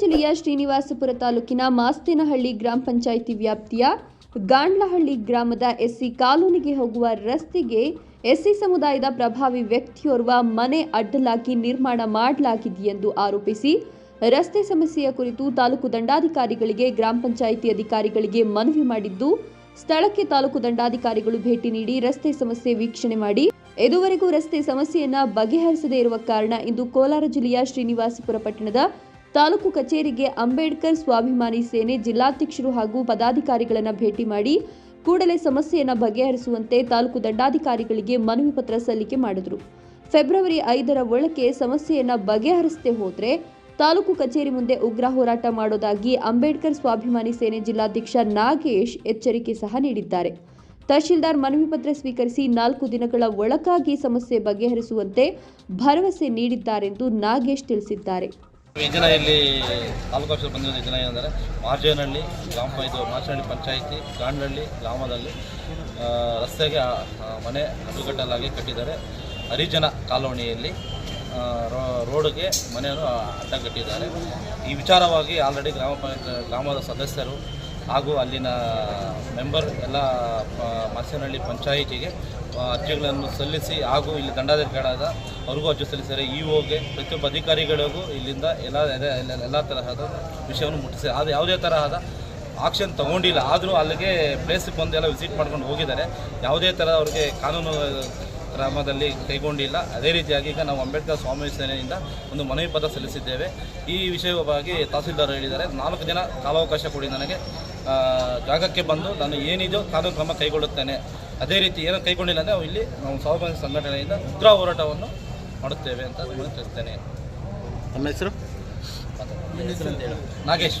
ಜಿಲ್ಲೆಯ ಶ್ರೀನಿವಾಸಪುರ ತಾಲೂಕಿನ ಮಾಸ್ತಿನಹಳ್ಳಿ ಗ್ರಾಮ ಪಂಚಾಯಿತಿ ವ್ಯಾಪ್ತಿಯ ಗಾಂಡ್ಲಹಳ್ಳಿ ಗ್ರಾಮದ ಎಸ್ಸಿ ಕಾಲೋನಿಗೆ ಹೋಗುವ ರಸ್ತೆಗೆ ಎಸ್ಸಿ ಸಮುದಾಯದ ಪ್ರಭಾವಿ ವ್ಯಕ್ತಿಯೋರ್ವ ಮನೆ ಅಡ್ಡಲಾಗಿ ನಿರ್ಮಾಣ ಮಾಡಲಾಗಿದೆಯೆಂದು ಆರೋಪಿಸಿ ರಸ್ತೆ ಸಮಸ್ಯೆಯ ಕುರಿತು ತಾಲೂಕು ದಂಡಾಧಿಕಾರಿಗಳಿಗೆ, ಗ್ರಾಮ ಪಂಚಾಯಿತಿ ಅಧಿಕಾರಿಗಳಿಗೆ ಮನವಿ ಮಾಡಿದ್ದು, ಸ್ಥಳಕ್ಕೆ ತಾಲೂಕು ದಂಡಾಧಿಕಾರಿಗಳು ಭೇಟಿ ನೀಡಿ ರಸ್ತೆ ಸಮಸ್ಯೆ ವೀಕ್ಷಣೆ ಮಾಡಿ, ಇದುವರೆಗೂ ರಸ್ತೆ ಸಮಸ್ಯೆಯನ್ನ ಬಗೆಹರಿಸದೇ ಇರುವ ಕಾರಣ ಇಂದು ಕೋಲಾರ ಜಿಲ್ಲೆಯ ಶ್ರೀನಿವಾಸಪುರ ಪಟ್ಟಣದ ತಾಲೂಕು ಕಚೇರಿಗೆ ಅಂಬೇಡ್ಕರ್ ಸ್ವಾಭಿಮಾನಿ ಸೇನೆ ಜಿಲ್ಲಾಧ್ಯಕ್ಷರು ಹಾಗೂ ಪದಾಧಿಕಾರಿಗಳನ್ನು ಭೇಟಿ ಮಾಡಿ ಕೂಡಲೇ ಸಮಸ್ಯೆಯನ್ನು ಬಗೆಹರಿಸುವಂತೆ ತಾಲೂಕು ದಂಡಾಧಿಕಾರಿಗಳಿಗೆ ಮನವಿ ಪತ್ರ ಸಲ್ಲಿಕೆ ಮಾಡಿದರು. ಫೆಬ್ರವರಿ ಐದರ ಒಳಗೆ ಸಮಸ್ಯೆಯನ್ನು ಬಗೆಹರಿಸದೆ ಹೋದರೆ ತಾಲೂಕು ಕಚೇರಿ ಮುಂದೆ ಉಗ್ರ ಹೋರಾಟ ಮಾಡೋದಾಗಿ ಅಂಬೇಡ್ಕರ್ ಸ್ವಾಭಿಮಾನಿ ಸೇನೆ ಜಿಲ್ಲಾಧ್ಯಕ್ಷ ನಾಗೇಶ್ ಎಚ್ಚರಿಕೆ ಸಹ ನೀಡಿದ್ದಾರೆ. ತಹಶೀಲ್ದಾರ್ ಮನವಿ ಪತ್ರ ಸ್ವೀಕರಿಸಿ ನಾಲ್ಕು ದಿನಗಳ ಒಳಗಾಗಿ ಸಮಸ್ಯೆ ಬಗೆಹರಿಸುವಂತೆ ಭರವಸೆ ನೀಡಿದ್ದಾರೆಂದು ನಾಗೇಶ್ ತಿಳಿಸಿದ್ದಾರೆ. ಯೋಜನೆಯಲ್ಲಿ ತಾಲೂಕು ಆಫೀಸರ್ ಬಂದಿರೋ ದಿನ ಏನಂದರೆ ಮಾರ್ಜೇನಹಳ್ಳಿ, ಗ್ರಾಮ ಇದು ಮಾರ್ಜನಹಳ್ಳಿ ಪಂಚಾಯಿತಿ ಗಾಂಡ್ಲಹಳ್ಳಿ ಗ್ರಾಮದಲ್ಲಿ ರಸ್ತೆಗೆ ಮನೆ ಅಡ್ಡುಗಟ್ಟಲಾಗಿ ಕಟ್ಟಿದ್ದಾರೆ. ಹರಿಜನ ಕಾಲೋನಿಯಲ್ಲಿ ರೋಡ್ಗೆ ಮನೆಯನ್ನು ಅಡ್ಡ ಕಟ್ಟಿದ್ದಾರೆ. ಈ ವಿಚಾರವಾಗಿ ಆಲ್ರೆಡಿ ಗ್ರಾಮ ಗ್ರಾಮದ ಸದಸ್ಯರು ಹಾಗೂ ಅಲ್ಲಿನ ಮೆಂಬರ್ ಎಲ್ಲ ಮಾಸನಹಳ್ಳಿ ಪಂಚಾಯಿತಿಗೆ ಅರ್ಜಿಗಳನ್ನು ಸಲ್ಲಿಸಿ ಹಾಗೂ ಇಲ್ಲಿ ದಂಡಾಧಿಕಾರಿಗಳಾದ ಅವ್ರಿಗೂ ಅರ್ಜಿ ಸಲ್ಲಿಸಿದರೆ ಇ ಓಗೆ ಪ್ರತಿಯೊಬ್ಬ ಅಧಿಕಾರಿಗಳಿಗೂ ಇಲ್ಲಿಂದ ಎಲ್ಲ, ಎಲ್ಲ- ತರಹದ ವಿಷಯವನ್ನು ಮುಟ್ಟಿಸಿದೆ ಅದು ಯಾವುದೇ ತರಹದ ಆಕ್ಷನ್ ತಗೊಂಡಿಲ್ಲ. ಆದರೂ ಅಲ್ಲಿಗೆ ಪ್ಲೇಸಿಗೆ ಬಂದು ಎಲ್ಲ ವಿಸಿಟ್ ಮಾಡ್ಕೊಂಡು ಹೋಗಿದ್ದಾರೆ. ಯಾವುದೇ ಥರ ಅವ್ರಿಗೆ ಕಾನೂನು, ಕ್ರಮದಲ್ಲಿ ಕೈಗೊಂಡಿಲ್ಲ. ಅದೇ ರೀತಿಯಾಗಿ ಈಗ ನಾವು ಅಂಬೇಡ್ಕರ್ ಸ್ವಾಮಿ ಸೇನೆಯಿಂದ ಒಂದು ಮನವಿ ಪತ್ರ ಸಲ್ಲಿಸಿದ್ದೇವೆ. ಈ ವಿಷಯವಾಗಿ ತಹಸೀಲ್ದಾರ್ ಹೇಳಿದ್ದಾರೆ. ನಾಲ್ಕು ದಿನ ಕಾಲಾವಕಾಶ ಕೊಡಿ ನನಗೆ. ಜಾಗಕ್ಕೆ ಬಂದು ನಾನು ಏನಿದೆಯೋ ಕಾನೂನು ಕ್ರಮ ಕೈಗೊಳ್ಳುತ್ತೇನೆ. ಅದೇ ರೀತಿ ಏನೋ ಕೈಗೊಂಡಿಲ್ಲ ಅಂದರೆ ಇಲ್ಲಿ ನಾವು ಸ್ವಾಭಿಮಾನಿ ಸಂಘಟನೆಯಿಂದ ಉಗ್ರ ಹೋರಾಟವನ್ನು ಮಾಡುತ್ತೇವೆ ಅಂತ ನಾನು ತಿಳಿಸ್ತೇನೆ. ನಮ್ಮ ಹೆಸರು? ನಾಗೇಶ್.